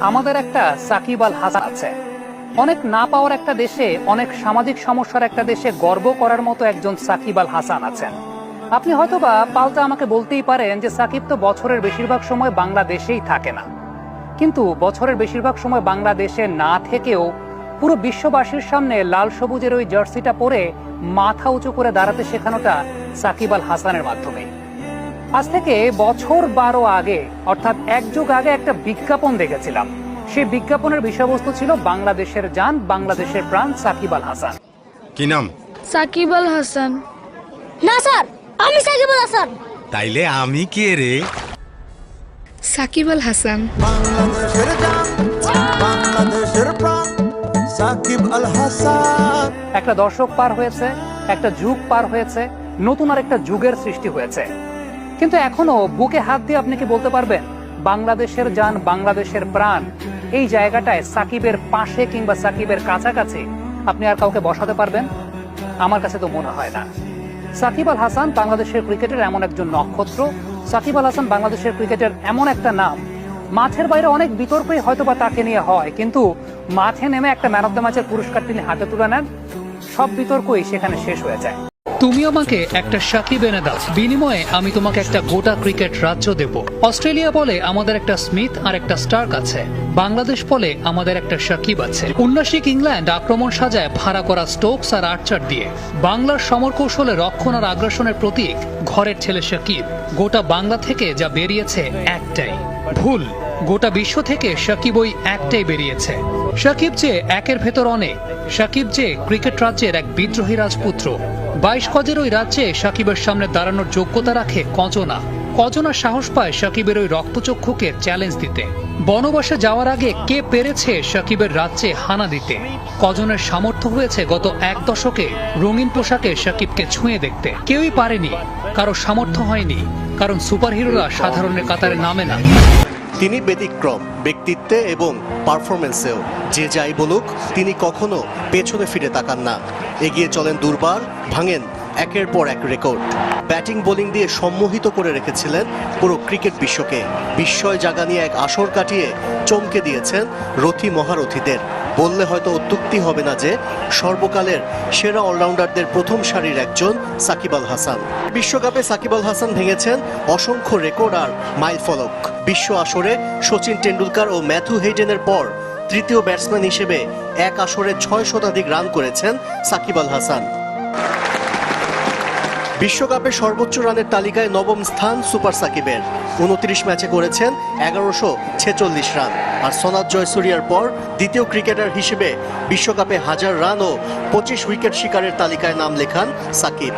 আমাদের একটা সাকিব আল হাসান আছে। অনেক না পাওয়ার একটা দেশে, অনেক সামাজিক সমস্যার একটা দেশে গর্ব করার মতো একজন সাকিব আল হাসান আছেন। আপনি হয়তোবা পাল্টা আমাকে বলতেই পারেন যে সাকিব তো বছরের বেশিরভাগ সময় বাংলাদেশেই থাকে না। কিন্তু বছরের বেশিরভাগ সময় বাংলাদেশে না থেকেও পুরো বিশ্ববাসীর সামনে লাল সবুজের ওই জার্সিটা পরে মাথা উঁচু করে দাঁড়াতে শেখানোটা সাকিব আল হাসানের মাধ্যমে। আজ থেকে বছর বারো আগে অর্থাৎ এক যুগ আগে একটা বিজ্ঞাপন দেখেছিলাম। সেই বিজ্ঞাপনের বিষয়বস্তু ছিল বাংলাদেশের যান বাংলাদেশের প্রাণ সাকিব আল হাসান। কি নাম? সাকিব আল হাসান। না স্যার আমি সাকিব আল হাসান। তাইলে আমি কে রে? সাকিব আল হাসান। বাংলাদেশের জান বাংলাদেশের প্রাণ সাকিব আল হাসান। একটা দশক পার হয়েছে একটা যুগ পার হয়েছে নতুন আর একটা যুগের সৃষ্টি হয়েছে। কিন্তু এখনও বুকে হাত দিয়ে আপনি কি বলতে পারবেন? বাংলাদেশের যান বাংলাদেশের প্রাণ। এই জায়গাটায় সাকিবের পাশে কিংবা সাকিবের কাছাকাছি আপনি আর কাউকে বসাতে পারবেন? আমার কাছে তো মনে হয় না। সাকিব আল হাসান বাংলাদেশের ক্রিকেটের এমন একজন নক্ষত্র। সাকিব আল হাসান বাংলাদেশের ক্রিকেটের এমন একটা নাম। মাঠের বাইরে অনেক বিতর্কই হয়তো বা তাকে নিয়ে হয়, কিন্তু মাঠে নেমে একটা ম্যান অফ দ্য ম্যাচের পুরস্কার তিনি হাতে তুলে নেন। সব বিতর্কই সেখানে শেষ হয়ে যায়। তুমি আমাকে একটা সাকিব এনে দাও। বিনিময়ে আমি তোমাকে একটা গোটা ক্রিকেট রাজ্য দেব। অস্ট্রেলিয়া বলে আমাদের একটা স্মিথ আর একটা স্টার্ক আছে। বাংলাদেশ বলে আমাদের একটা সাকিব আছে। উন্নাসিক ইংল্যান্ড আক্রমণ সাজায় ভাড়া করা স্টোকস আর আর্চার দিয়ে। বাংলার সমর কৌশলে রক্ষণ আর আগ্রাসনের প্রতীক, ঘরের ছেলে সাকিব। গোটা বাংলা থেকে যা বেরিয়েছে একটাই। ভুল। গোটা বিশ্ব থেকে সাকিব ওই একটাই বেরিয়েছে। সাকিব যে একের ভেতর অনেক। সাকিব যে ক্রিকেট রাজ্যের এক বিদ্রোহী রাজপুত্র। বাইশ গজের ওই রাজ্যে সাকিবের সামনে দাঁড়ানোর যোগ্যতা রাখে কজনা। কজনা সাহস পায় সাকিবের ওই রক্তচক্ষুকে চ্যালেঞ্জ দিতে। বনবাসে যাওয়ার আগে কে পেরেছে সাকিবের রাজ্যে হানা দিতে? কজনের সামর্থ্য হয়েছে গত এক দশকে রঙিন পোশাকে সাকিবকে ছুঁয়ে দেখতে। কেউই পারেনি, কারও সামর্থ্য হয়নি, কারণ সুপারহিরোরা সাধারণের কাতারে নামে না। তিনি ব্যতিক্রম, ব্যক্তিত্বে এবং পারফরমেন্সেও যে যাই বলুক, তিনি কখনো পেছনে ফিরে তাকান না। এগিয়ে চলেন দুর্বার, ভাঙেন একের পর এক রেকর্ড। ব্যাটিং, বোলিং দিয়ে সম্মোহিত করে রেখেছিলেন পুরো ক্রিকেট বিশ্বকে। বিস্ময় জাগা নিয়ে এক আসর কাটিয়ে চমকে দিয়েছেন রথী মহারথীদের। বললে হয়তো অত্যুক্তি হবে না যে, সর্বকালের সেরা অলরাউন্ডারদের প্রথম সারির একজন সাকিব আল হাসান। বিশ্বকাপে সাকিব আল হাসান ভেঙেছেন অসংখ্য রেকর্ড আর মাইল ফলক বিশ্ব আসরে সচিন টেন্ডুলকার ও ম্যাথু হেইডেনের পর তৃতীয় ব্যাটসম্যান হিসেবে এক আসরে ছয় শতাধিক রান করেছেন সাকিব আল হাসান। বিশ্বকাপে সর্বোচ্চ রানের তালিকায় নবম স্থান সুপার সাকিবের। উনত্রিশ ম্যাচে করেছেন এগারোশো ছেচল্লিশ রান। আর সোনাদ জয়সুরিয়ার পর দ্বিতীয় ক্রিকেটার হিসেবে বিশ্বকাপে হাজার রান ও পঁচিশ উইকেট শিকারের তালিকায় নাম লেখান সাকিব।